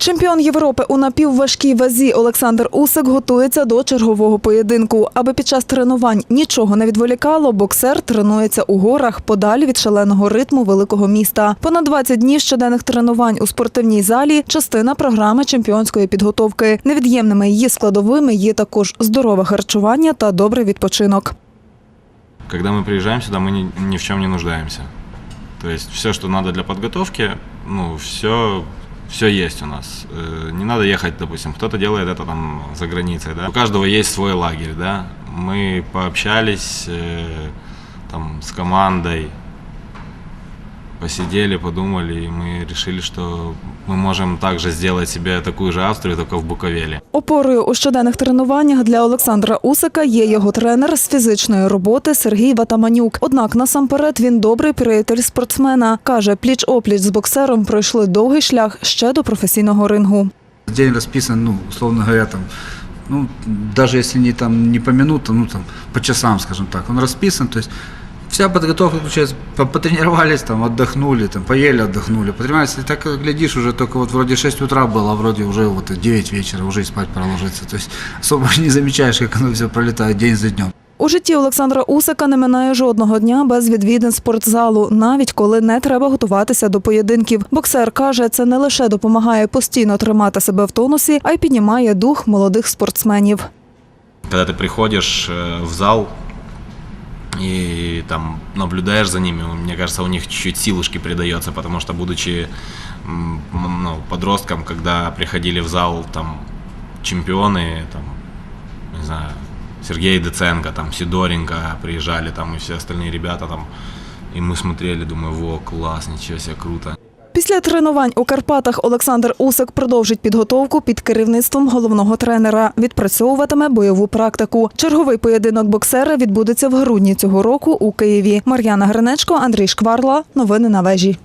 Чемпіон Європи у напівважкій вазі Олександр Усик готується до чергового поєдинку. Аби під час тренувань нічого не відволікало, боксер тренується у горах подалі від шаленого ритму великого міста. Понад 20 днів щоденних тренувань у спортивній залі частина програми чемпіонської підготовки. Невід'ємними її складовими є також здорове харчування та добрий відпочинок. Когда мы приезжаем сюда, мы ни, ни в чем не нуждаемся. То есть все, что надо для подготовки, ну, все, все есть у нас. Э, Не надо ехать, допустим, кто-то делает это там за границей, да. У каждого есть свой лагерь, да. Мы пообщались э, там с командой, посидели, подумали, и мы решили, что мы можем также сделать себе такую же Австрию, только в Буковеле. Опорою у щоденних тренуваннях для Олександра Усика є його тренер з фізичної роботи Сергій Ватаманюк. Однак насамперед він добрий приятель спортсмена. Каже, пліч-опліч з боксером пройшли довгий шлях ще до професійного рингу. День расписан, ну, условно говоря, там, ну, даже если не, там, не по минутам, ну, там, по часам, скажем так, он расписан, то есть вся подготовка включается, по- потренировались, там, отдохнули, там, поели, отдохнули, потренировались, и так как глядишь, уже только вот вроде 6 утра было, а вроде уже вот 9 вечера, уже и спать пора ложиться, то есть особо не замечаешь, как оно все пролетает день за днем. У житті Олександра Усика не минає жодного дня без відвідин спортзалу, навіть коли не треба готуватися до поєдинків. Боксер каже, це не лише допомагає постійно тримати себе в тонусі, а й піднімає дух молодих спортсменів. когда ты приходишь э, в зал и там наблюдаешь за ними, мне кажется, у них чуть-чуть силушки придается, потому что будучи ну, подростком, когда приходили в зал там чемпионы, там, не знаю, Сергей Деценко, там Сидоренко приезжали, там и все остальные ребята там, и мы смотрели, думаю, во, класс, ничего себе, круто. Після тренувань у Карпатах Олександр Усик продовжить підготовку під керівництвом головного тренера. Відпрацьовуватиме бойову практику. Черговий поєдинок боксера відбудеться в грудні цього року у Києві. Мар'яна Гринечко, Андрій Шкварла. Новини на вежі.